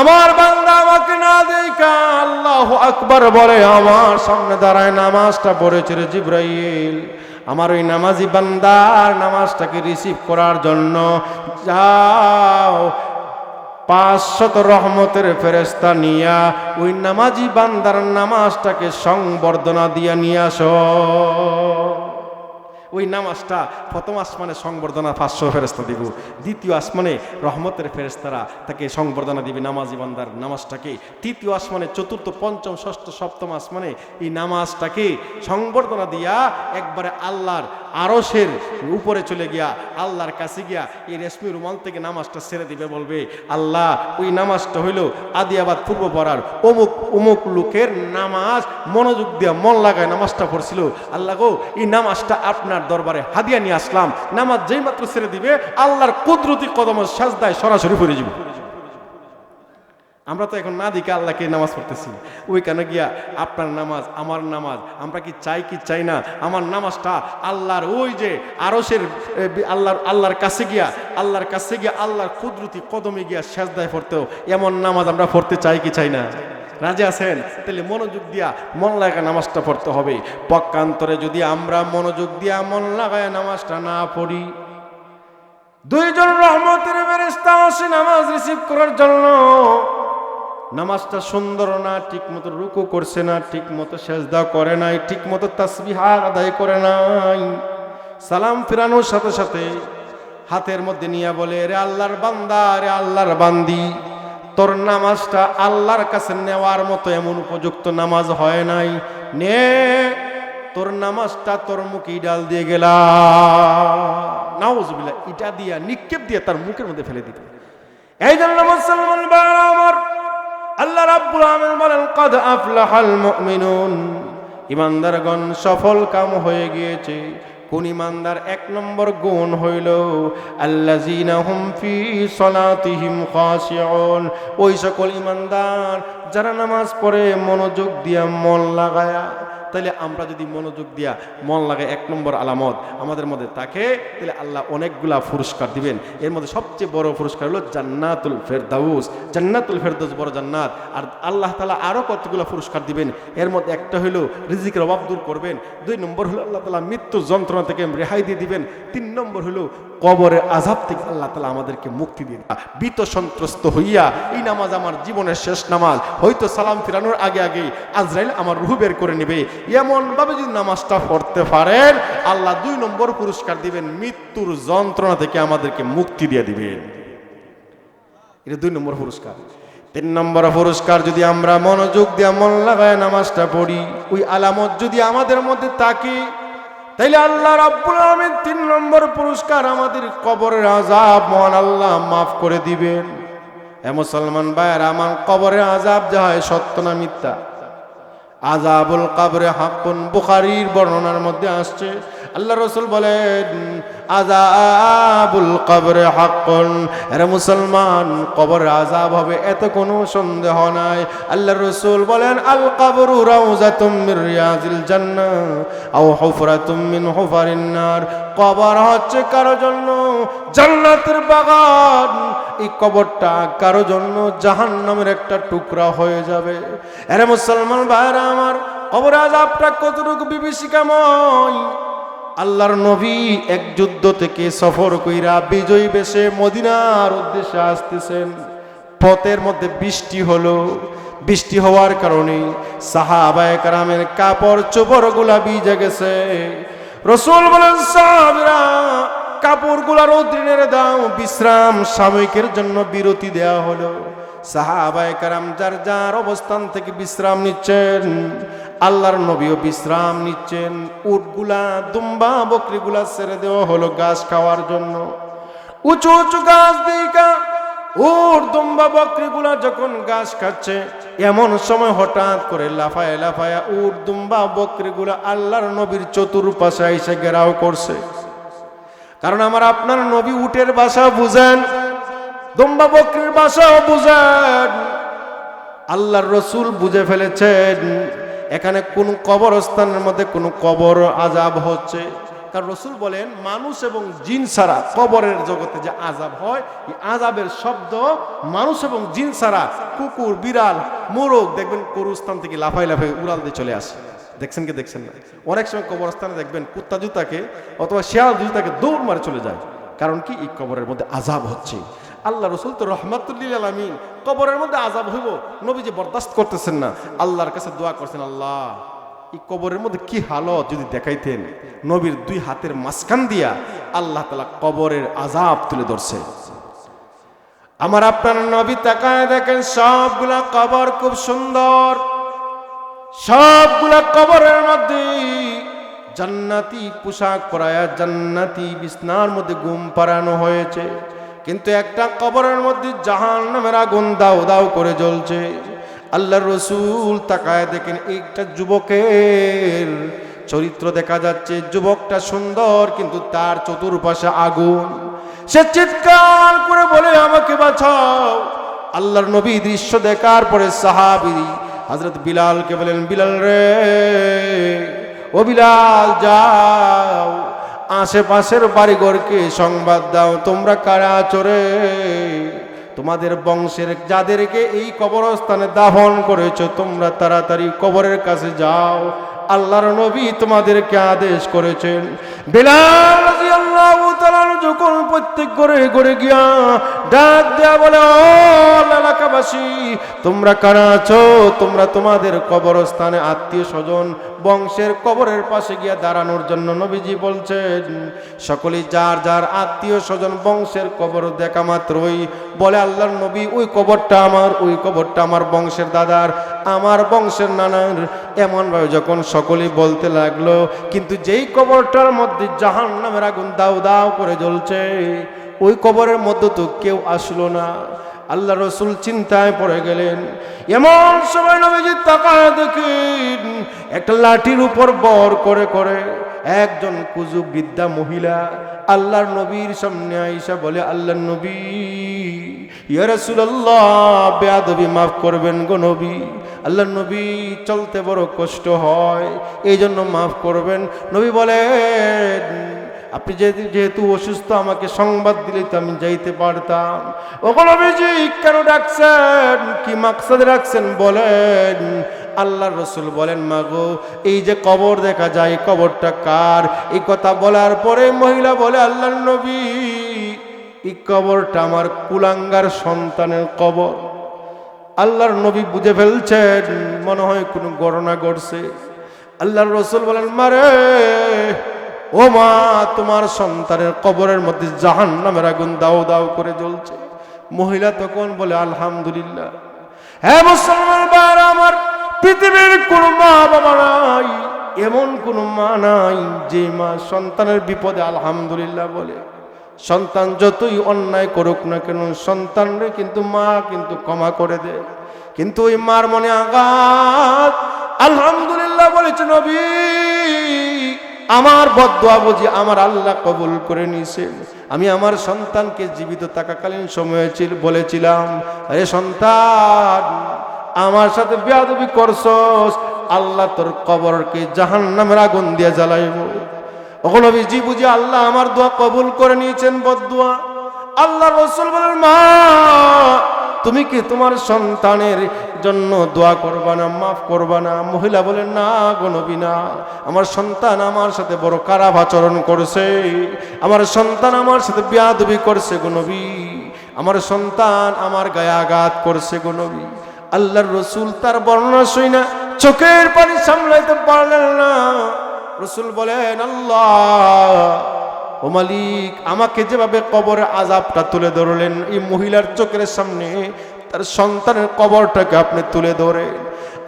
আমার বান্দা আমাকে না দেখা আল্লাহ আকবার বলে, আমার সামনে দাঁড়ায় নামাজটা পড়েছে রে জিব্রাইল। আমার ওই নামাজি বান্দার নামাজটাকে রিসিভ করার জন্য যাও। পাঁচশত রহমতের ফেরেস্তা নিয়া ওই নামাজি বান্দার নামাজটাকে সংবর্ধনা দিয়া নিয়ে আসো। ওই নামাজটা প্রথম আসমানে সংবর্ধনা পাঁচশো ফেরেস্তা দিব। দ্বিতীয় আসমানে রহমতের ফেরেস্তারা তাকে সংবর্ধনা দিবে নামাজি বান্দার নামাজটাকে। তৃতীয় আসমানে চতুর্থ, পঞ্চম, ষষ্ঠ, সপ্তম আসমানে এই নামাজটাকে সংবর্ধনা দিয়া একবারে আল্লাহর আরসের উপরে চলে গিয়া, আল্লাহর কাছে গিয়া এই রেশমি রুমাল থেকে নামাজটা ছেড়ে দিবে বলবে, আল্লাহ, ওই নামাজটা হইল আদিয়াবাদ পূর্ব পড়ার অমুক অমুক লোকের নামাজ, মনোযোগ দিয়া মন লাগায় নামাজটা পড়ছিল। আল্লাহ গো, এই নামাজটা আপনার দরবারে হাদিয়া নিয়ে আসলাম, নামাজ যেই মাত্র ছেড়ে দিবে, আল্লাহর কুদরতি কদম সাজদায় সরাসরি পড়ে যাব। আমরা তো এখন না দিকে আল্লাহকে নামাজ পড়তেছি। ওইখানে গিয়া, আপনার নামাজ, আমার নামাজ, আমরা কি চাই কি চাই না? আমার নামাজটা আল্লাহর ওই যে আরসের আল্লাহর আল্লাহর কাছে গিয়া, আল্লাহর কাছে গিয়া, আল্লাহর কুদরতি কদমে গিয়া সেজদায় পড়তেও এমন নামাজ আমরা পড়তে চাই কি চাই না? রাজি আছেন? তাহলে মনোযোগ দিয়া মন লাগা নামাজটা পড়তে হবে। পক্ষান্তরে যদি আমরা মনোযোগ দিয়া মন লাগায় নামাজটা না পড়ি, দুইজন রহমতের ফেরেশতা আসে নামাজ রিসিভ করার জন্য। নামাজটা সুন্দর না ঠিক মতো রুকু করছে না ঠিক মতো সেজদা করে নাই ঠিক মতো তাসবিহার আদায় করে নাই। সালাম ফিরানোর সাথে সাথে হাতের মধ্যে নিয়ে বলে, রে আল্লাহর বান্দা, রে আল্লাহর বান্দি। তোর নামাজটা আল্লাহর কাছে নেওয়ার মতো এমন উপযুক্ত নামাজ হয় নাই। নে, তোর নামাজটা তোর মুখে ডাল দিয়ে গেলা ইটা দিয়া, নিক্ষেপ দিয়ে তার মুখের মধ্যে ফেলে দিবে এই জন্য আমার। আল্লাহ রাব্বুল আমিন বলেন, কদ আফলাহাল মুমিনুন। ইমানদারগণ সফল কাম হয়ে গিয়েছে। কোন ইমানদার এক নম্বর গুণ হইল, আল্লাযীনা হুম ফি সলাতিহিম খাশিউন। ওই সকল ইমানদার যারা নামাজ পড়ে মনোযোগ দিয়া মন লাগায়া তাহলে আমরা যদি মনোযোগ দিয়া মন লাগে এক নম্বর আলামত আমাদের মধ্যে তাকে তাহলে আল্লাহ অনেকগুলা পুরস্কার দিবেন। এর মধ্যে সবচেয়ে বড় পুরস্কার হলো জান্নাতুল ফেরদাউস। জান্নাতুল ফেরদাউস বড় জান্নাত। আর আল্লাহ তালা আরও কতগুলো পুরস্কার দিবেন? এর মধ্যে একটা হলো রিজিকের অভাব দূর করবেন। দুই নম্বর হলো আল্লাহ তালা মৃত্যুর যন্ত্রণা থেকে রেহাই দিয়ে দিবেন। তিন নম্বর হলো কবরের আজাব থেকে আল্লাহ তালা আমাদেরকে মুক্তি দিয়ে বিত সন্ত্রস্ত হইয়া এই নামাজ আমার জীবনের শেষ নামাজ। হয়তো সালাম ফিরানোর আগে আগে আজরাইল আমার রুহু বের করে নেবে। এমন ভাবে যদি নামাজটা পড়তে পারেন, আল্লাহ দুই নম্বর পুরস্কার দিবেন, মৃত্যুর যন্ত্রণা থেকে আমাদেরকে মুক্তি দিয়ে দিবেন। এটা দুই নম্বর পুরস্কার। তিন নম্বর পুরস্কার যদি আমরা মনোযোগ দিয়ে মন লাগায় নামাজটা পড়ি, ওই আলামত যদি আমাদের মধ্যে থাকে, তাইলে আল্লাহ রাব্বুল আলামিন তিন নম্বর পুরস্কার আমাদের কবরের আজাব মহান আল্লাহ মাফ করে দিবেন। এ মুসলমান ভাইয়ের, আমার কবরের আজাব যা হয় সত্য না মিথ্যা? আজাবুল কাবরে হাক্কুন বুখারির বর্ণনার মধ্যে আসছে। আল্লাহ রসুল বলেন আজাবুল কবরে হাকুন এরা মুসলমান, কবর আজাব হবে এত কোনো সন্দেহ নাই। আল্লাহ রসুল বলেন, আল কবরু রাউজা তুমির রিয়াজিল জান্না আও হুফরা তুমিন হুফারিন নার। কবর হচ্ছে কারও জন্য জান্নাতের বাগান। এই কবরটা কারও জন্য জাহান্নামের একটা টুকরা হয়ে যাবে। এরে মুসলমান ভাইরা আমার কবর আজাবটা কতটুকু বিভীষিকাময় আল্লাহর নবী এক যুদ্ধ থেকে সফর কইরা বিজয়ী বেশে মদিনার উদ্দেশ্যে আসতেছেন। পথের মধ্যে বৃষ্টি হলো। বৃষ্টি হওয়ার কারণে সাহাবায়ে কারামের কাপড় চোপড়গুলা ভিজে গেছে। রসুল বলেন, সাহাবিরা, কাপড়গুলা রৌদ্রিনের দাও, বিশ্রাম সাময়িকের জন্য বিরতি দেয়া হলো। সাহাবায়ে কারাম যার যার অবস্থান থেকে বিশ্রাম নিচ্ছেন, আল্লাহর নবীও বিশ্রাম নিচ্ছেন, উটগুলা, দুম্বা, বকরিগুলা ছেড়ে দেওয়া হলো গাছ খাওয়ার জন্য। উঁচু উঁচু গাছ দিকা উট দুম্বা বকরিগুলা যখন ঘাস খাচ্ছে এমন সময় হঠাৎ করে লাফায় লাফায়া উট দুম্বা বকরিগুলা আল্লাহর নবীর চতুর্পাশে এসে ঘেরাও করছে। কারণ আমার আপনার নবী উটের বাসা বুঝেন, দুম্বা বকরির বাসাও বুঝেন। আল্লাহর রসুল বুঝে ফেলেছেন, এখানে কোন কবরস্থানের মধ্যে কোনো কবর আজাব হচ্ছে। কারণ রসুল বলেন, মানুষ এবং জিন সারা কবরের জগতে যে আজাব হয়, এই আজাবের শব্দ মানুষ এবং জিন সারা কুকুর, বিড়াল, মোরগ, দেখবেন করুস্থান থেকে লাফাই লাফাই উড়াল দিয়ে চলে আসে। দেখছেন কি, দেখছেন না? অনেক সময় কবরস্থানে দেখবেন কুত্তা জুতাকে অথবা শেয়াল জুতাকে দৌড় মারে চলে যায়। কারণ কি? এই কবরের মধ্যে আজাব হচ্ছে। আল্লাহ রসুল তো রহমাতুল্লিল আলমিন, কবরের মধ্যে আজাব হইব নবী যে বরদাস্ত করতেছেন না। আল্লাহর কাছে দোয়া করছেন, আল্লাহ এই কবরের মধ্যে কি হালত যদি দেখাইতেন? নবীর দুই হাতের মাঝখান দিয়া আল্লাহ তালা কবরের আজাব তুলে ধরছে। আমার আপনার নবী তাকায় দেখেন, সবগুলা কবর খুব সুন্দর। সবগুলা কবরের মধ্যে জান্নাতি পোশাক পরায়া জান্নাতি বিছনার মধ্যে ঘুম পাড়ানো হয়েছে। কিন্তু একটা কবরের মধ্যে জাহান নামের আগুন দাও দাও করে জ্বলছে। আল্লাহ রসুল তাকায় দেখেন একটা যুবকের চরিত্র দেখা যাচ্ছে, যুবকটা সুন্দর কিন্তু তার চতুর্পাশে আগুন। সে চিৎকার করে বলে, আমাকে বাঁচাও। আল্লাহর নবী দৃশ্য দেখার পরে সাহাবি হজরত বিলালকে বলেন, বিলাল রে, ও বিলাল, যাও। আশেপাশের বাড়িঘরকে সংবাদ দাও, তোমরা কারা চরে তোমাদের বংশের যাদেরকে এই কবরস্থানে দাফন করেছ, তোমরা তাড়াতাড়ি কবরের কাছে যাও। আল্লাহর নবী তোমাদেরকে আদেশ করেছেন। বিলাল যখন প্রত্যেক ঘরে ঘরে গিয়া ডাক দেয়া বলে, ও এলাকাবাসী, তোমরা কারা আছো? তোমরা তোমাদের কবরস্থানে আত্মীয় স্বজন বংশের কবরের পাশে গিয়া দাঁড়ানোর জন্য নবীজি বলছেন সকলেই যার যার আত্মীয় স্বজন বংশের কবর দেখা মাত্রই বলে, আল্লাহর নবী, ওই কবরটা আমার, ওই কবরটা আমার বংশের দাদার, আমার বংশের নানার। এমনভাবে যখন সকলেই বলতে লাগল, কিন্তু যেই কবরটার মধ্যে জাহান নামের আগুন দাও দাও করে জ্বলছে ওই কবরের মধ্যে তো কেউ আসলো না। আল্লাহ রসুল চিন্তায় পড়ে গেলেন। এমন সময় নবীজি তাকায় দেখেন, একটা লাঠির উপর বর করে করে একজন কুজু বৃদ্ধা মহিলা আল্লাহর নবীর সামনে আইসা বলে, আল্লাহর নবী মাফ করবেন গো নবী। আল্লাহর নবী চলতে বড় কষ্ট হয় এই জন্য মাফ করবেন। নবী বলেন আপনি যেহেতু অসুস্থ, আমাকে সংবাদ দিলে তো আমি যাইতে পারতাম। নবীজি কেন ডাকছেন? কি মাকসাদে রাখছেন বলেন। আল্লাহ রসুল বলেন, মাগো, এই যে কবর দেখা যায়, কবরটা কার? এই কথা বলার পরে মহিলা বলে, আল্লাহর নবী, এই কবরটা আমার কুলাঙ্গার সন্তানের কবর। আল্লাহর নবী বুঝে ফেলছেন, মনে হয় কোনো গণনা ঘটছে। আল্লাহর রসুল বলেন, মারে ও মা, তোমার সন্তানের কবরের মধ্যে জাহান নামের আগুন দাও দাও করে জ্বলছে। মহিলা তখন বলে, আলহামদুলিল্লাহ। হ্যাঁ মুসলমান বার আমার পৃথিবীর কোনো মা বাবা নাই, এমন কোনো মা নাই যে মা সন্তানের বিপদে আলহামদুলিল্লাহ বলে। সন্তান যতই অন্যায় করুক না কেন, সন্তানরে কিন্তু মা কিন্তু ক্ষমা করে দেয়। কিন্তু ওই মার মনে আঘাত আলহামদুলিল্লাহ বলেছে নবী। আমার বদুয়া বুঝি আমার আল্লাহ কবুল করে নিয়েছেন আমি আমার সন্তানকে জীবিত থাকাকালীন সময়ে ছিল বলেছিলাম, আরে সন্তান, আমার সাথে বেয়াদবি করছস, আল্লাহ তোর কবরকে জাহান নামের আগুন দিয়ে জ্বালাইব। ওগুলো জি বুঝি আল্লাহ আমার দোয়া কবুল করে নিয়েছেন বদুয়া আল্লাহ রসুল বলেন, মা তুমি কি তোমার সন্তানের জন্য দোয়া করবা না, মাফ করবা না? মহিলা বলেন, না গনবী না। আমার সন্তান আমার সাথে বড় খারাপ আচরণ করছে। আমার সন্তান আমার সাথে বিয়াদবি করছে গনবী আমার সন্তান আমার গায়ে করছে গনবী আল্লাহর রসুল তার বর্ণনা শুই না, চোখের পানি সামলাইতে পারলেন না। রসুল বলেন, আল্লাহ ও মালিক, আমাকে যেভাবে কবরের আজাবটা তুলে ধরলেন, এই মহিলার চোখের সামনে তার সন্তানের কবরটাকে আপনি তুলে ধরেন।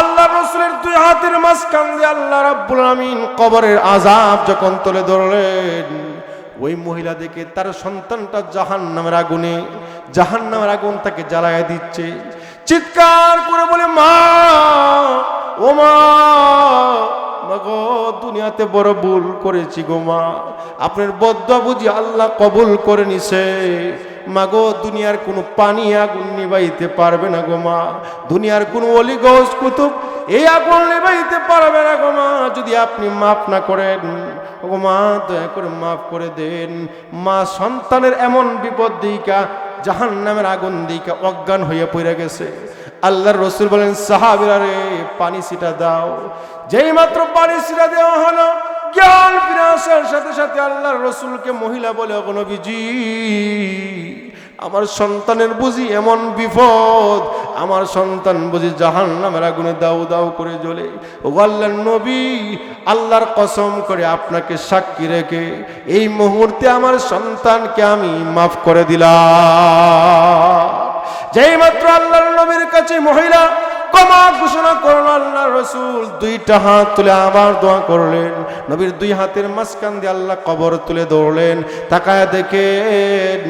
আল্লাহ রসুলের দুই হাতের মাঝখান দিয়ে আল্লাহ রাব্বুল আমিন কবরের আজাব যখন তুলে ধরলেন, ওই মহিলা দেখে তার সন্তানটা জাহান নামের আগুনে জাহান নামের আগুন তাকে জ্বালায় দিচ্ছে। চিৎকার করে বলে, মা, ও মা মাগো দুনিয়াতে বড় ভুল করেছি গো মা। আপনার বদ্ধ বুঝি আল্লাহ কবুল করে নিছে। মাগো, দুনিয়ার কোনো পানি আগুন নিবাইতে পারবে না গো মা। দুনিয়ার কোনো অলি গজ কুতুব এই আগুন নিবাইতে পারবে না গো মা। যদি আপনি মাফ না করেন ও মা, দয়া করে মাফ করে দেন। মা সন্তানের এমন বিপদ দিকা জাহান নামের আগুন দিকা অজ্ঞান হইয়া পড়ে গেছে। আল্লাহর রসুল বলেন, সাহাবিরা রে, পানি সিটা দাও। যেই মাত্র পানি সিটা দেওয়া হলো, জ্ঞান আসার সাথে সাথে আল্লাহর রসুলকে মহিলা বলে অগনবীজি আমার সন্তানের বুঝি এমন বিপদ, আমার সন্তান বুঝি জাহান নামের আগুনে দাউ দাউ করে জ্বলে। ও নবী, আল্লাহর কসম করে আপনাকে সাক্ষী রেখে এই মুহূর্তে আমার সন্তানকে আমি মাফ করে দিলাম। যেই মাত্র আল্লাহর নবীর কাছে মহিলা ক্ষমা ঘোষণা করল আল্লাহ রসুল দুইটা হাত তুলে আবার দোয়া করলেন। নবীর দুই হাতের মাঝখান দিয়ে আল্লাহ কবর তুলে দৌড়লেন তাকায় দেখেন,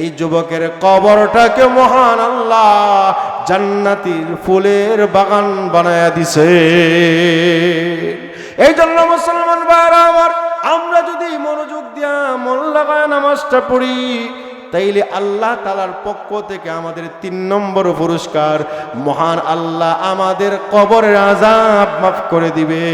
এই যুবকের কবরটাকে মহান আল্লাহ জান্নাতির ফুলের বাগান বানায়া দিছে। এই জন্য মুসলমান ভাইরা আমার, আমরা যদি মনোযোগ দিয়া মন লাগায় নামাজটা পড়ি তাইলে আল্লাহ তালার পক্ষ থেকে আমাদের তিন নম্বর পুরস্কার, মহান আল্লাহ আমাদের কবরের আজাব মাফ করে দিবে।